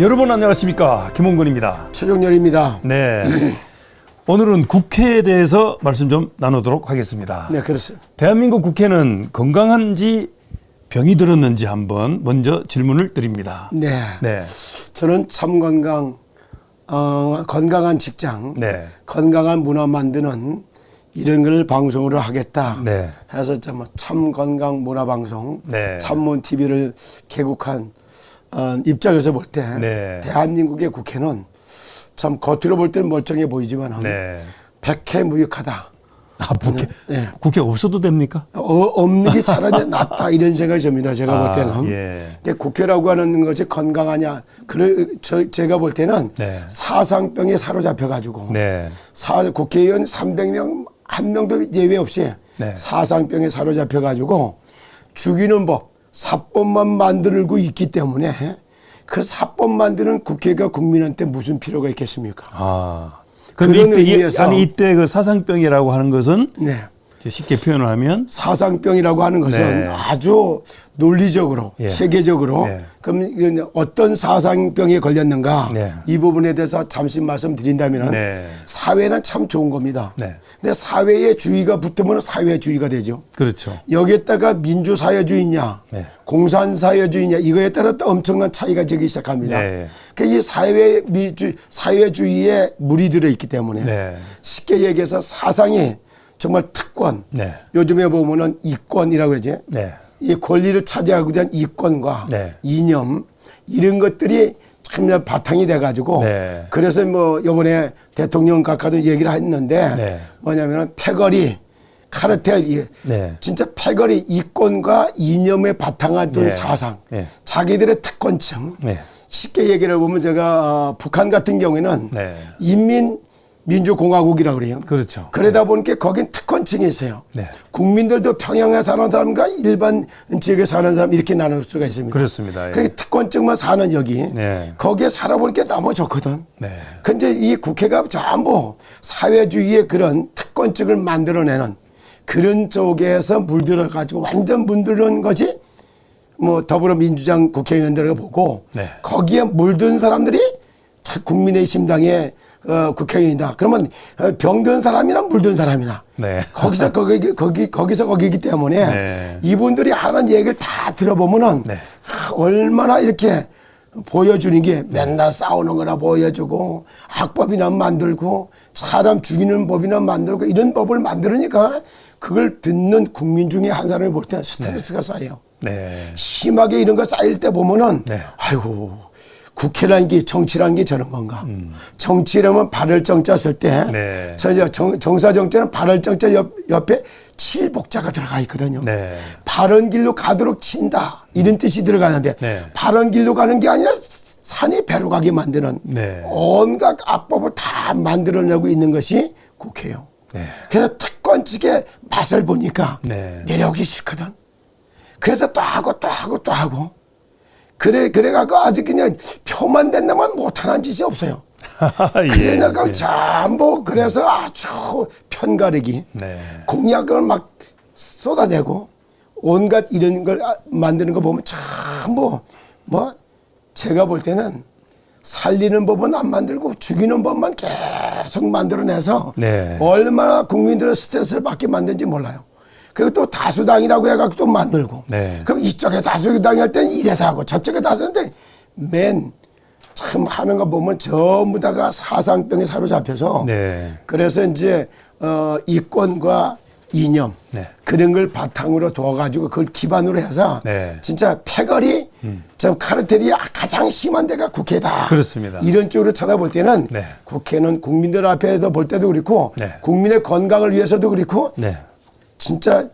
여러분 안녕하십니까 김홍근입니다. 최종렬입니다. 네. 오늘은 국회에 대해서 말씀 좀 나누도록 하겠습니다. 네, 그렇습니다. 대한민국 국회는 건강한지 병이 들었는지 한번 먼저 질문을 드립니다. 네. 네. 저는 참 건강, 어, 건강한 직장, 네. 건강한 문화 만드는 이런 걸 방송으로 하겠다. 네. 해서 참, 참 건강 문화 방송, 네. 참문 TV를 개국한 어, 입장에서 볼때 네. 대한민국의 국회는 참 겉으로 볼 때는 멀쩡해 보이지만 네. 백해 무익하다. 아, 국회, 네. 국회 없어도 됩니까? 어, 없는 게 차라리 낫다 이런 생각이 듭니다. 제가 아, 볼 때는. 예. 국회라고 하는 것이 건강하냐? 그래 저, 제가 볼 때는 네. 사상병에 사로잡혀 가지고 네. 사, 국회의원 300명 한 명도 예외 없이 네. 사상병에 사로잡혀 가지고 죽이는 법 사법만 만들고 있기 때문에 그 사법 만드는 국회가 국민한테 무슨 필요가 있겠습니까? 아. 그런 이때, 이- 의미에서- 아니, 이때 그 사상병이라고 하는 것은 네. 쉽게 표현을 하면 사상병이라고 하는 것은 네. 아주 논리적으로 예. 세계적으로 네. 그럼 어떤 사상병에 걸렸는가 네. 이 부분에 대해서 잠시 말씀드린다면 네. 사회는 참 좋은 겁니다. 네. 근데 사회에 주의가 붙으면 사회주의가 되죠. 그렇죠. 여기에다가 민주사회주의냐, 네. 공산사회주의냐 이거에 따라 또 엄청난 차이가 되기 시작합니다. 네. 그러니까 이 사회 미주 사회주의에 물이 들어 있기 때문에 네. 쉽게 얘기해서 사상이 정말 특권. 네. 요즘에 보면은 이권이라고 그러지. 네. 이 권리를 차지하고자 하는 이권과 네. 이념 이런 것들이 참 바탕이 돼 가지고 네. 그래서 뭐 요번에 대통령 각하도 얘기를 했는데 네. 뭐냐면은 패거리 카르텔 이 네. 진짜 패거리 이권과 이념에 바탕한 둔 네. 사상 네. 자기들의 특권층 네. 쉽게 얘기를 해보면 제가 어, 북한 같은 경우에는 네. 인민 민주공화국이라고 그래요. 그렇죠. 그러다 보니까 거긴 특권층이 있어요. 네. 국민들도 평양에 사는 사람과 일반 지역에 사는 사람 이렇게 나눌 수가 있습니다. 그렇습니다. 예. 그러니까 특권층만 사는 여기 네. 거기에 살아보니까 너무 좋거든. 네. 근데 이 국회가 전부 사회주의의 그런 특권층을 만들어내는 그런 쪽에서 물들어 가지고 완전 물들은 것이 뭐 더불어민주당 국회의원들을 보고 네. 거기에 물든 사람들이 다 국민의 심당의 어, 국회의원이다. 그러면 어, 병든 사람이랑 물든 사람이나 네. 거기서 거기 거기 거기서 거기기 때문에 네. 이분들이 하는 얘기를 다 들어보면은 네. 아, 얼마나 이렇게 보여주는 게 맨날 싸우는 거나 보여주고 악법이나 만들고 사람 죽이는 법이나 만들고 이런 법을 만들으니까 그걸 듣는 국민 중에 한 사람이 볼 때 스트레스가 쌓여. 네. 심하게 이런 거 쌓일 때 보면은 네. 아이고 국회라는 게 정치라는 게 저런 건가. 정치라면 발을 정자 쓸때 네. 저 정, 정사 정자는 발을 정자 옆, 옆에 칠복자가 들어가 있거든요. 네. 바른 길로 가도록 친다 이런 뜻이 들어가는데 네. 바른 길로 가는 게 아니라 산이 배로 가게 만드는 네. 온갖 악법을 다 만들어내고 있는 것이 국회예요. 네. 그래서 특권 측의 맛을 보니까 네. 내려오기 싫거든. 그래서 또 하고 또 하고 또 하고 그래 그래갖고 아직 그냥 표만 된다면 못하는 짓이 없어요. 예. 그래나가 예. 전부 그래서 아주 편가르기 네. 공약을 막 쏟아내고 온갖 이런 걸 아- 만드는 거 보면 전부 뭐 제가 볼 때는 살리는 법은 안 만들고 죽이는 법만 계속 만들어내서 네. 얼마나 국민들의 스트레스를 받게 만든지 몰라요. 그리고 또 다수당이라고 해갖고 또 만들고. 네. 그럼 이쪽에 다수당이 할 때는 이래서 하고 저쪽에 다수인데 맨 참 하는 거 보면 전부 다가 사상병에 사로잡혀서 네. 그래서 이제 어 이권과 이념 네. 그런 걸 바탕으로 둬가지고 그걸 기반으로 해서 네. 음. 진짜 패거리 좀 카르텔이 가장 심한 데가 국회다. 그렇습니다. 이런 쪽으로 쳐다볼 때는 네. 국회는 국민들 앞에서 볼 때도 그렇고 네. 국민의 건강을 위해서도 그렇고 네. 진짜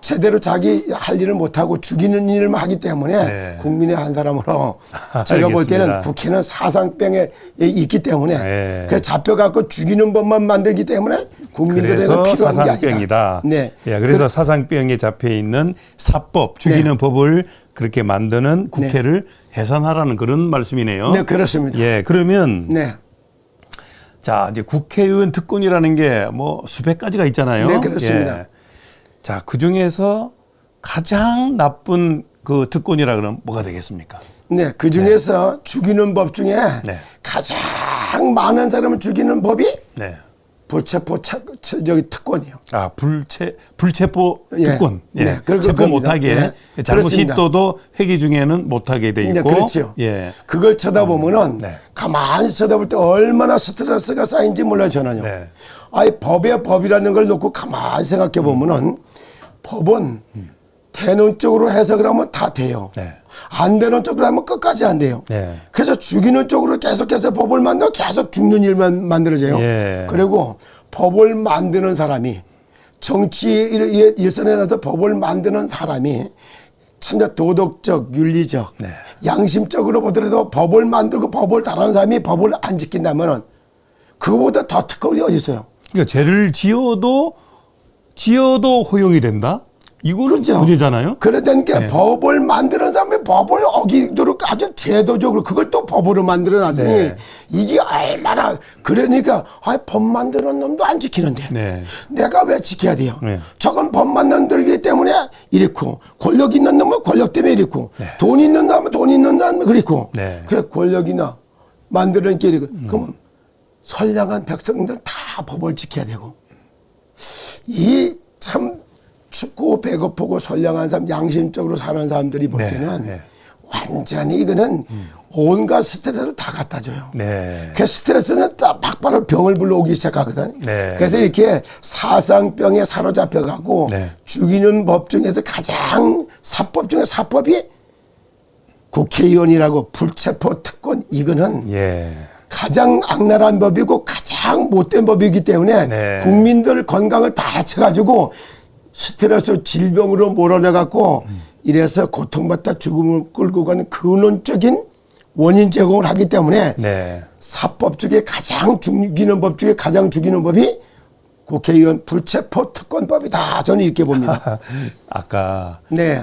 제대로 자기 할 일을 못하고 죽이는 일을 하기 때문에 네. 국민의 한 사람으로 제가 볼 때는. 국회는 사상병에 있기 때문에 네. 그 잡혀갖고 죽이는 법만 만들기 때문에 국민들에게 그래서 필요한. 사상병이다. 네. 예, 그래서 사상병에 잡혀 있는 사법 죽이는 네. 법을 그렇게 만드는 국회를 해산하라는 그런 말씀이네요. 네, 그렇습니다. 예, 그러면 네. 자 이제 국회의원 특권이라는 게 뭐 수백 가지가 있잖아요. 네, 그렇습니다. 예. 자, 그 중에서 가장 나쁜 그 특권이라 그러면 뭐가 되겠습니까? 네, 그 중에서 죽이는 법 중에 네. 가장 많은 사람을 죽이는 법이 네. 불체포 차, 차- 저기 특권이요. 아 불체 불체포 예. 특권 예. 네, 그럴 체포 겁니다. 못하게 네, 잘못 그렇습니다. 시도도 회기 중에는 못 하게 돼 있고 네, 그렇죠. 예. 그걸 쳐다보면은 네. 가만히 쳐다볼 때 얼마나 스트레스가 쌓인지 몰라요, 저는요. 네. 아예 법의 법이라는 걸 놓고 가만히 생각해 보면은 법은 쪽으로 해석을 하면 다 돼요. 네. 안 되는 쪽으로 하면 끝까지 안 돼요. 네. 그래서 죽이는 쪽으로 계속해서 법을 만들어 계속 죽는 일만 만들어져요. 예. 그리고 법을 만드는 사람이 정치 일- 일선에 나서 법을 만드는 사람이 참자 도덕적, 윤리적, 네. 양심적으로 보더라도 법을 만들고 법을 다루는 사람이 법을 안 지킨다면은 그거보다 더 특권이 어디 있어요? 그러니까 죄를 지어도 지어도 허용이 된다? 이거는 그렇죠. 문제잖아요. 그러다니까 네. 법을 만드는 사람이 법을 어기도록 아주 제도적으로 그걸 또 법으로 만들어 놨으니 네. 이게 얼마나 그러니까 아, 법 만드는 놈도 안 지키는데 네. 내가 왜 지켜야 돼요? 네. 저건 법 만들기 때문에 이렇고 권력 있는 놈은 권력 때문에 이렇고 돈 있는 놈은 돈 있는 놈은 그렇고 네. 그 권력이나 만드는 게 이렇고 그러면 선량한 백성들 다 법을 지켜야 되고 이 참 춥고 배고프고 선량한 사람 양심적으로 사는 사람들이 볼 네, 때는 네. 완전히 이거는 온갖 스트레스를 다 갖다 줘요. 네. 그 스트레스는 딱 막바로 병을 불러오기 시작하거든. 네. 그래서 이렇게 사상병에 사로잡혀가고 네. 죽이는 법 중에서 가장 사법 중에 사법이 국회의원이라고 불체포 특권 이거는 예. 가장 악랄한 법이고 가장 못된 법이기 때문에 네. 국민들 건강을 다 해쳐가지고 스트레스 질병으로 몰아내갖고 이래서 고통받다 죽음을 끌고 가는 근원적인 원인 제공을 하기 때문에 네. 사법 중에 가장 죽이는 법 중에 가장 죽이는 법이 국회의원 불체포 특권법이다. 저는 이렇게 봅니다. 아까 네.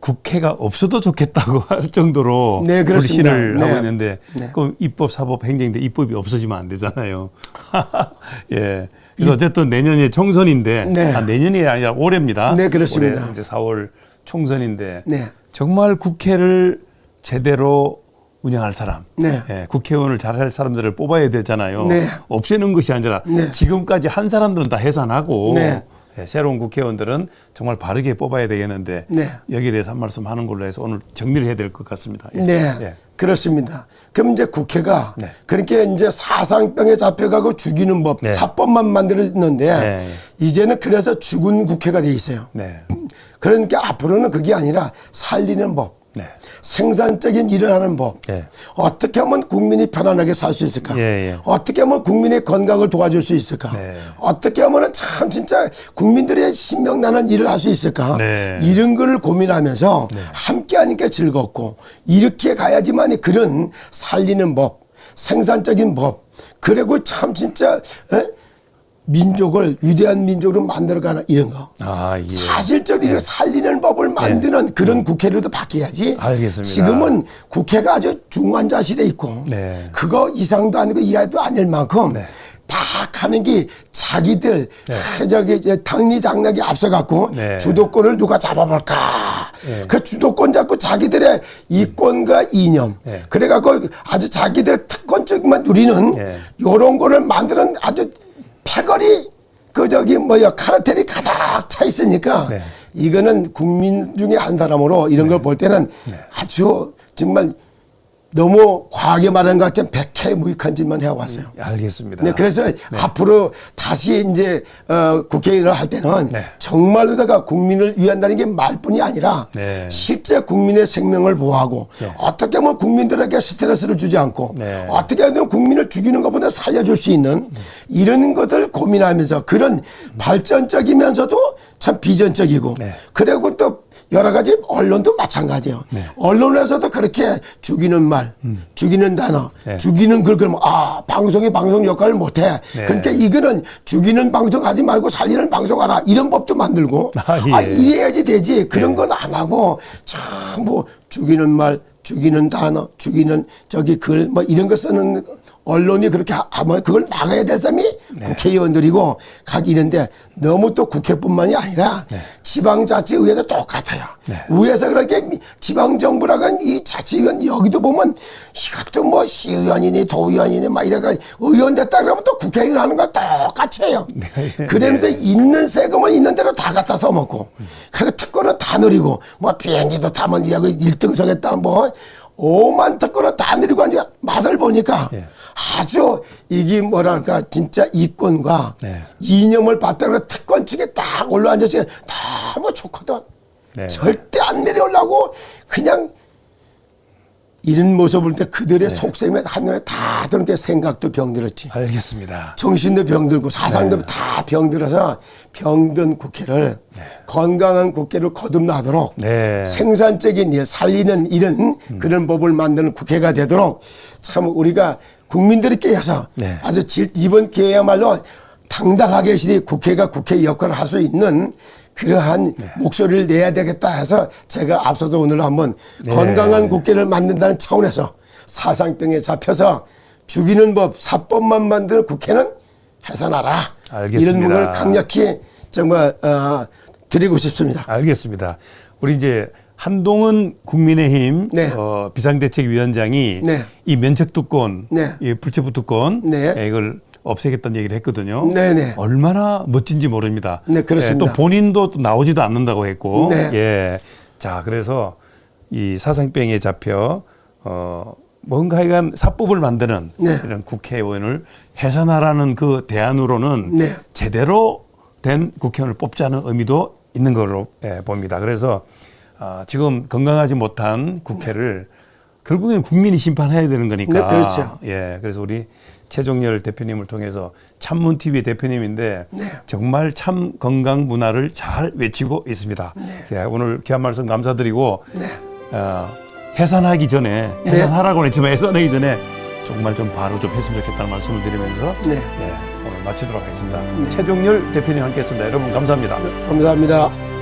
국회가 없어도 좋겠다고 할 정도로 네, 그렇습니다. 불신을 네. 하고 있는데 네. 그럼 입법, 사법, 행정인데 입법이 없어지면 안 되잖아요. 예. 그래서 어쨌든 내년이 총선인데 네. 아, 내년이 아니라 올해입니다. 네, 그렇습니다. 올해 이제 4월 총선인데 네. 정말 국회를 제대로 운영할 사람, 네. 예, 국회의원을 잘할 사람들을 뽑아야 되잖아요. 네. 없애는 것이 아니라 네. 지금까지 한 사람들은 다 해산하고 네. 예, 새로운 국회의원들은 정말 바르게 뽑아야 되겠는데 네. 여기에 대해서 한 말씀 하는 걸로 해서 오늘 정리를 해야 될 것 같습니다. 예. 네, 예. 그렇습니다. 그럼 이제 국회가 네. 그렇게 이제 사상병에 잡혀가고 죽이는 법, 네. 사법만 만들었는데 네. 이제는 그래서 죽은 국회가 돼 있어요. 네. 그러니까 앞으로는 그게 아니라 살리는 법, 네. 생산적인 일을 하는 법. 예. 어떻게 하면 국민이 편안하게 살 수 있을까? 예, 예. 어떻게 하면 국민의 건강을 도와줄 수 있을까? 네. 어떻게 하면 참 진짜 국민들의 신명나는 일을 할 수 있을까? 네. 이런 거를 고민하면서 함께 하니까 즐겁고 이렇게 가야지만 그런 살리는 법, 생산적인 법, 그리고 참 진짜 에? 민족을 위대한 민족으로 만들어가는 이런 거. 아, 예. 사실적으로 이렇게 살리는 법을 만드는 그런 국회로도 바뀌어야지. 알겠습니다. 지금은 국회가 아주 중환자실에 있고 네. 그거 이상도 아니고 이하도 아닐 만큼 네. 다 하는 게 자기들 하, 저기 당리 장락이 앞서갖고 네. 주도권을 누가 잡아볼까. 그 주도권 잡고 자기들의 이권과 이념. 네. 그래갖고 아주 자기들의 특권적만 누리는 네. 요런 거를 만드는 아주 패거리 그 저기 뭐야 카르텔이 가득 차 있으니까 네. 이거는 국민 중에 한 사람으로 이런 걸볼 때는 아주 정말 너무 과하게 말하는 것 같은 백해 무익한 짓만 해왔어요. 알겠습니다. 네, 그래서 앞으로 다시 이제 어, 국회의원을 할 때는 네. 정말로 다가 국민을 위한다는 게 말뿐이 아니라 네. 실제 국민의 생명을 보호하고 네. 어떻게 하면 국민들에게 스트레스를 주지 않고 네. 어떻게 하면 국민을 죽이는 것보다 살려줄 수 있는 이런 것을 고민하면서 그런 발전적이면서도 참 비전적이고 네. 그리고 또 여러 가지 언론도 마찬가지예요. 네. 언론에서도 그렇게 죽이는 말, 죽이는 단어, 네. 죽이는 글 그러면 아 방송이 방송 역할을 못해. 네. 그러니까 이거는 죽이는 방송 하지 말고 살리는 방송하라 이런 법도 만들고 아, 예. 아, 이래야지 되지 그런 건 안 하고 전부 죽이는 말, 죽이는 단어, 죽이는 저기 글 뭐 이런 거 쓰는 언론이 그렇게 하면 그걸 막아야 될 사람이 국회의원들이고 각 이런데 너무 또 국회뿐만이 아니라 지방자치의회도 똑같아요. 위에서 그렇게 미- 지방정부라고 하는 이 자치의원 여기도 보면 이것도 뭐 시의원이니 도의원이니 막 이래가 의원 됐다 그러면 또 국회의원 하는 거 똑같이 해요. 그러면서 있는 세금을 있는 대로 다 갖다 써먹고 그 특권은 다 누리고 뭐 비행기도 타면 니하고 1등 정했다 뭐 오만 특권을 다 누리고 이제 맛을 보니까 예. 아주 이게 뭐랄까 진짜 이권과 네. 이념을 바탕으로 특권 측에 딱 올라앉아서 너무 좋거든. 네. 절대 안 내려오려고 그냥 이런 모습을 볼때 네. 그들의 속셈에 한눈에 다 드는 게 생각도 병들었지. 알겠습니다. 정신도 병들고 사상도 다 병들어서 병든 국회를 건강한 국회를 거듭나도록 네. 생산적인 일, 살리는 이런 그런 법을 만드는 국회가 되도록 참 우리가 국민들이 깨어서 네. 아주 질- 이번 기회야말로 당당하게 시리 국회가 국회 역할을 할 수 있는 그러한 목소리를 내야 되겠다 해서 제가 앞서서 오늘 한번 네. 건강한 국회를 만든다는 차원에서 사상병에 잡혀서 죽이는 법, 사법만 만드는 국회는 해산하라. 알겠습니다. 이런 문을 강력히 정말 어, 드리고 싶습니다. 알겠습니다. 우리 이제 한동훈 국민의힘 네. 어, 비상대책위원장이 네. 이 면책특권, 네. 이 불체부특권 네. 예, 이걸 없애겠다는 얘기를 했거든요. 네, 네. 얼마나 멋진지 모릅니다. 네, 그렇습니다. 예, 또 본인도 또 나오지도 않는다고 했고, 네. 예, 자 그래서 이 사상병에 잡혀 어 뭔가 하여간 사법을 만드는 네. 이런 국회의원을 해산하라는 그 대안으로는 네. 제대로 된 국회의원을 뽑자는 의미도 있는 걸로 예, 봅니다. 그래서 아, 지금 건강하지 못한 국회를 결국엔 국민이 심판해야 되는 거니까. 네, 그렇죠. 예, 그래서 우리 최종열 대표님을 통해서 참문 TV 대표님인데 네. 정말 참 건강 문화를 잘 외치고 있습니다. 예, 오늘 귀한 말씀 감사드리고 네. 어, 해산하기 전에 네. 해산하라고는 했지만 해산하기 전에 정말 좀 바로 좀 했으면 좋겠다는 말씀을 드리면서 네. 예, 오늘 마치도록 하겠습니다. 최종열 대표님 함께했습니다. 여러분 감사합니다. 감사합니다.